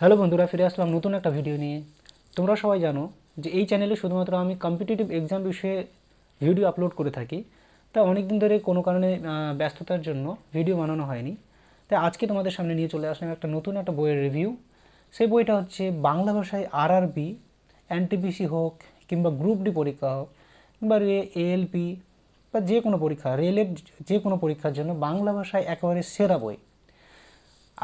Hello বন্ধুরা, ফিরে আসলাম নতুন একটা ভিডিও নিয়ে। তোমরা সবাই জানো যে এই চ্যানেলে শুধুমাত্র আমি কম্পিটিটিভ এক্সাম বিষয়ে ভিডিও আপলোড করে থাকি। তা অনেক দিন ধরে কোনো কারণে ব্যস্ততার জন্য ভিডিও বানানো হয়নি। তাই আজকে তোমাদের সামনে নিয়ে চলে আসলাম একটা নতুন একটা বইয়ের রিভিউ সেই বইটা হচ্ছে বাংলা ভাষায় আরআরবি এনটিপিসি হোক কিংবা গ্রুপ ডি পরীক্ষা হোক কিংবা রে এএলপি বা যে কোনো পরীক্ষা, রেলের যে কোনো পরীক্ষার জন্য বাংলা ভাষায় একেবারে সেরা বই।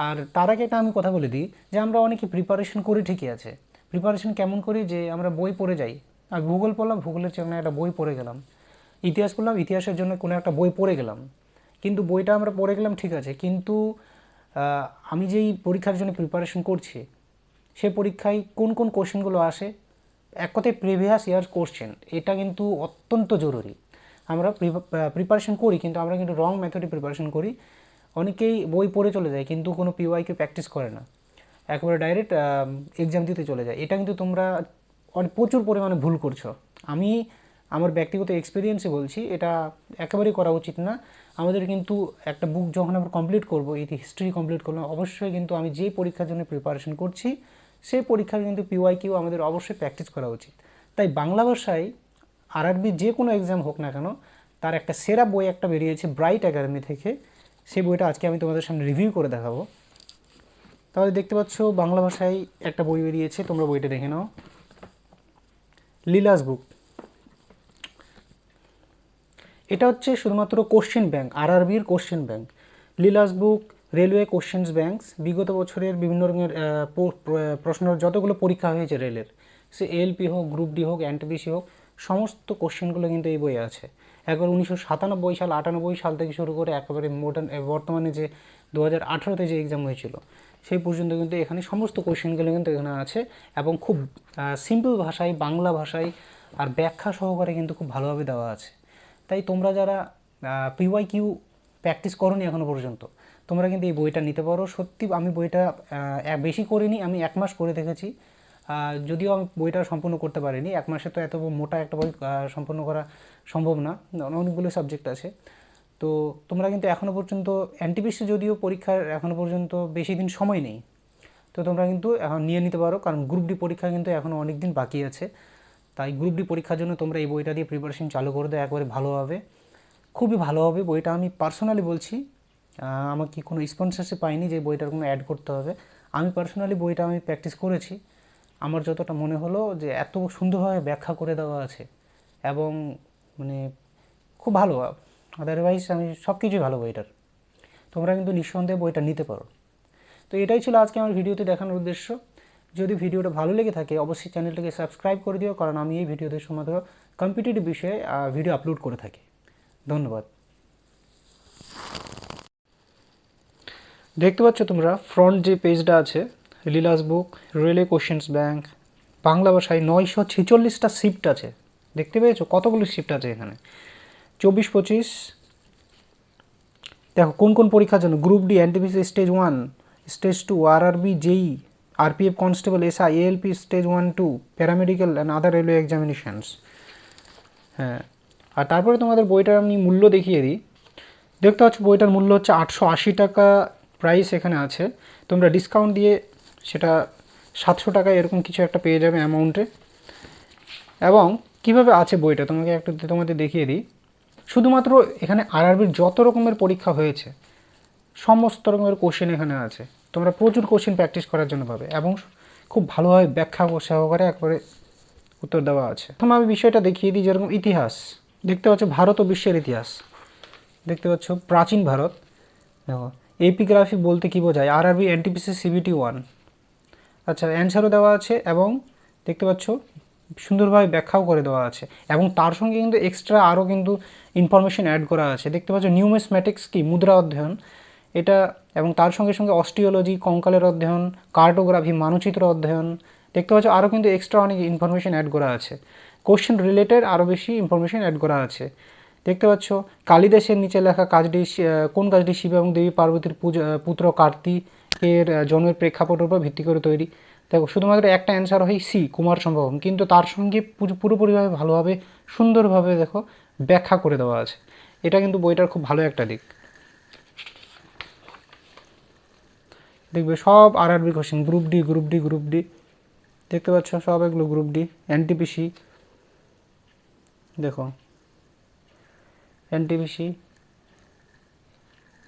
আর তার আগে একটা আমি কথা বলে দিই যে আমরা অনেকে প্রিপারেশন করি ঠিকই আছে। প্রিপারেশন কেমন করি যে আমরা বই পড়ে যাই। আর ভূগোল পড়লাম, ভূগোলের জন্য একটা বই পড়ে গেলাম। ইতিহাস পড়লাম, ইতিহাসের জন্য কোনো একটা বই পড়ে গেলাম। কিন্তু বইটা আমরা পড়ে গেলাম ঠিক আছে, কিন্তু আমি যেই পরীক্ষার জন্য প্রিপারেশন করছি, সে পরীক্ষায় কোন কোন কোশ্চেনগুলো আসে, এক কথায় প্রিভিয়াস ইয়ার কোশ্চেন এটা কিন্তু অত্যন্ত জরুরি। আমরা প্রিপারেশন করি, কিন্তু আমরা কিন্তু রং মেথডে প্রিপারেশন করি। অনেকেই বই পড়ে চলে যায়, কিন্তু কোনো পিওয়াইকে প্র্যাকটিস করে না। একেবারে ডাইরেক্ট এক্সাম দিতে চলে যায়। এটা কিন্তু তোমরা অনেক প্রচুর পরিমাণে ভুল করছ। আমি আমার ব্যক্তিগত এক্সপিরিয়েন্সে বলছি, এটা একেবারেই করা উচিত না। আমাদের কিন্তু একটা বুক যখন আমরা কমপ্লিট করব ইতি হিস্ট্রি কমপ্লিট করলাম, অবশ্যই কিন্তু আমি যেই পরীক্ষার জন্য প্রিপারেশন করছি, সেই পরীক্ষার কিন্তু পিওয়াই কিউ আমাদের অবশ্যই প্র্যাকটিস করা উচিত। তাই বাংলা ভাষায় আরআরবি যে কোনো এক্সাম হোক না কেন, তার একটা সেরা বই একটা বেরিয়েছে ব্রাইট একাডেমি থেকে। সেই বইটা আজকে আমি তোমাদের সামনে রিভিউ করে দেখাবো। তাহলে দেখতে পাচ্ছ বাংলা ভাষায় একটা বই বেরিয়েছে তোমরা বইটা দেখে নাও। লীলাস বুক। এটা হচ্ছে শুধুমাত্র question bank আরআরবির question bank. Leela's book railway questions banks বিগত বছরের বিভিন্ন রকমের আহ, প- প্র- প্রশ্ন যতগুলো পরীক্ষা হয়েছে রেলের সে এলপি হোক গ্রুপ ডি হোক এনটিপিসি হোক সমস্ত কোশ্চেনগুলো কিন্তু এই বইয়ে আছে। একবার উনিশশো সাতানব্বই সাল, আটানব্বই সাল থেকে শুরু করে একেবারে মডার্ন বর্তমানে যে দু হাজার যে এক্সাম হয়েছিল, সেই পর্যন্ত কিন্তু এখানে সমস্ত কোশ্চেনগুলো কিন্তু এখানে আছে এবং খুব সিম্পল ভাষায়, বাংলা ভাষায় আর ব্যাখ্যা সহকারে কিন্তু খুব ভালোভাবে দেওয়া আছে। তাই তোমরা যারা পিওয়াই কিউ প্র্যাকটিস করোনি এখনও পর্যন্ত, তোমরা কিন্তু এই বইটা নিতে পারো। সত্যি আমি বইটা বেশি করিনি, আমি এক মাস করে দেখেছি। যদিও আমি বইটা সম্পূর্ণ করতে পারিনি, এক মাসে তো এত মোটা একটা বই সম্পূর্ণ করা সম্ভব না। অনেকগুলো সাবজেক্ট আছে। তো তোমরা কিন্তু এখনও পর্যন্ত এনটিপিসি যদিও পরীক্ষার এখনও পর্যন্ত বেশি দিন সময় নেই, তো তোমরা কিন্তু এখন নিয়ে নিতে পারো, কারণ গ্রুপ ডি পরীক্ষা কিন্তু এখনও অনেক দিন বাকি আছে। তাই গ্রুপ ডি পরীক্ষার জন্য তোমরা এই বইটা দিয়ে প্রিপারেশন চালু করে দাও, একবারে ভালো হবে। খুবই ভালো হবে, বইটা আমি পার্সোনালি বলছি। আমাকে কোনো স্পন্সরশিপ পাইনি যে বইটার কোনো অ্যাড করতে হবে। আমি পার্সোনালি বইটা আমি প্র্যাকটিস করেছি। আমার যতটা মনে হলো যে এত সুন্দরভাবে ব্যাখ্যা করে দেওয়া আছে এবং মানে খুব ভালো। আদারওয়াইজ আমি সব কিছুই ভালো বইটার। তোমরা কিন্তু নিঃসন্দেহে বইটা নিতে পারো। তো এটাই ছিল আজকে আমার ভিডিওতে দেখানোর উদ্দেশ্য। যদি ভিডিওটা ভালো লেগে থাকে অবশ্যই চ্যানেলটাকে সাবস্ক্রাইব করে দিও, কারণ আমি এই ভিডিওতে শুধুমাত্র কম্পিটিটিভ বিষয়ে ভিডিও আপলোড করে থাকি। ধন্যবাদ। দেখতে পাচ্ছ তোমরা ফ্রন্ট যে পেজটা আছে Leela's book railway questions bank, Bangla ভাষায় নয়শো ছেচল্লিশটা শিফট আছে। দেখতে পেয়েছ? কতগুলো শিফট আছে এখানে? চব্বিশ পঁচিশ। দেখো, কোন কোন পরীক্ষার জন্য? Group D, NTPC, stage one, stage two, RRB, JE, RPF constable S SI, ALP, stage one, two, paramedical and other railway examinations হ্যাঁ আর তারপরে তোমাদের বইটার আমি মূল্য দেখিয়ে দিই। দেখতে পাচ্ছ, বইটার মূল্য হচ্ছে আটশো আশি টাকা। প্রাইস এখানে আছে। তোমরা ডিসকাউন্ট দিয়ে সেটা সাতশো টাকা এরকম কিছু একটা পেয়ে যাবে অ্যামাউন্টে এবং কীভাবে আছে বইটা? তোমাকে একটু তোমাদের দেখিয়ে দিই। শুধুমাত্র এখানে আরআরবির যত রকমের পরীক্ষা হয়েছে, সমস্ত রকমের কোশ্চেন এখানে আছে। তোমরা প্রচুর কোশ্চেন প্র্যাকটিস করার জন্য পাবে এবং খুব ভালোভাবে ব্যাখ্যা সহকারে একবারে উত্তর দেওয়া আছে। প্রথম আমি বিষয়টা দেখিয়ে দিই যেরকম ইতিহাস। দেখতে পাচ্ছ ভারত ও বিশ্বের ইতিহাস। দেখতে পাচ্ছ প্রাচীন ভারত। দেখো, এপিগ্রাফি বলতে কী বোঝায়? আরআরবি এনটিপিসি সিবিটি ওয়ান আচ্ছা অ্যান্সারও দেওয়া আছে এবং দেখতে পাচ্ছ সুন্দরভাবে ব্যাখ্যাও করে দেওয়া আছে এবং তার সঙ্গে কিন্তু এক্সট্রা আরও কিন্তু ইনফরমেশন অ্যাড করা আছে। দেখতে পাচ্ছ নিউমেসম্যাটিক্স কি? মুদ্রা অধ্যয়ন। এটা এবং তার সঙ্গে সঙ্গে অস্টিওলজি কঙ্কালের অধ্যয়ন কার্টোগ্রাফি মানচিত্র অধ্যয়ন। দেখতে পাচ্ছ আরও কিন্তু এক্সট্রা অনেক ইনফরমেশন অ্যাড করা আছে। কোশ্চেন রিলেটেড আরও বেশি ইনফরমেশন অ্যাড করা আছে। দেখতে পাচ্ছ কালিদাসের নিচে লেখা কাজটি কোন কাজটি শিব এবং দেবী পার্বতীর পূজা, পুত্র কার্তিকের আহ, জন্মের প্রেক্ষাপটের উপর ভিত্তি করে তৈরি। দেখো শুধুমাত্র একটা অ্যান্সার হয় সি কুমার সম্ভবম। কিন্তু তার সঙ্গে পুরোপুরিভাবে ভালোভাবে সুন্দরভাবে দেখো ব্যাখ্যা করে দেওয়া আছে। এটা কিন্তু বইটার খুব ভালো একটা দিক। দেখবে সব RRB question group D group D group D দেখতে পাচ্ছ সব এগুলো গ্রুপ ডি এনটিপিসি দেখো। এনটিপিসি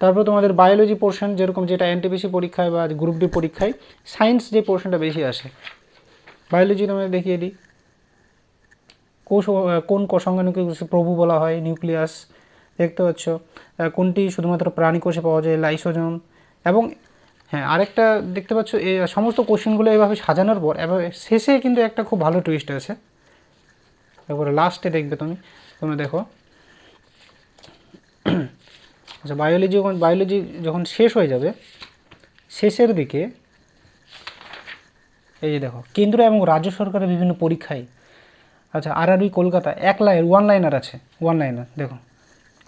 তারপর তোমাদের বায়োলজি পোর্শন যেরকম যেটা এনটিপিসি পরীক্ষায় বা গ্রুপ ডি পরীক্ষায় সায়েন্স যে পোর্শনটা বেশি আসে। বায়োলজি তোমাদের দেখিয়ে দিই। কোষ কোন কোষাঙ্গনকে প্রভু বলা হয় নিউক্লিয়াস দেখতে পাচ্ছ। কোনটি শুধুমাত্র প্রাণী কোষে পাওয়া যায় লাইসোজোম এবং হ্যাঁ আরেকটা দেখতে পাচ্ছ এই সমস্ত কোশ্চেনগুলো এইভাবে সাজানোর পর এবার শেষে কিন্তু একটা খুব ভালো টুইস্ট আছে। তারপরে লাস্টে দেখবে তুমি, তোমরা দেখো। আচ্ছা বায়োলজি যখন বায়োলজি যখন শেষ হয়ে যাবে, শেষের দিকে, এই যে দেখো, কেন্দ্র এবং রাজ্য সরকারের বিভিন্ন পরীক্ষায় আচ্ছা আরআরবি কলকাতা, এক লাইন ওয়ান লাইনার আছে ওয়ান লাইনার দেখো।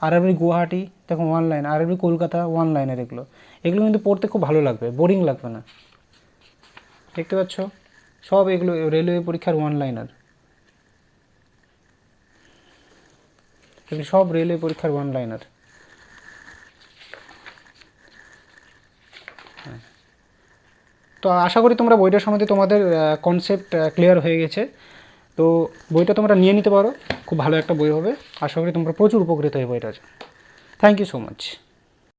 আরআরবি গুয়াহাটি, দেখো ওয়ান লাইন আর আরআরবি কলকাতা ওয়ান লাইনার এগুলো। এগুলো কিন্তু পড়তে খুব ভালো লাগবে বোরিং লাগবে না। দেখতে পাচ্ছ? সব এগুলো রেলওয়ে পরীক্ষার ওয়ান লাইনার এগুলো সব রেলওয়ে পরীক্ষার ওয়ান লাইনার তো আশা করি তোমরা বইটার সম্বন্ধে তোমাদের কনসেপ্ট ক্লিয়ার হয়ে গেছে। তো বইটা তোমরা নিয়ে নিতে পারো, খুব ভালো একটা বই হবে। আশা করি তোমরা প্রচুর উপকৃত এই বইটা থ্যাংক ইউ সো মাচ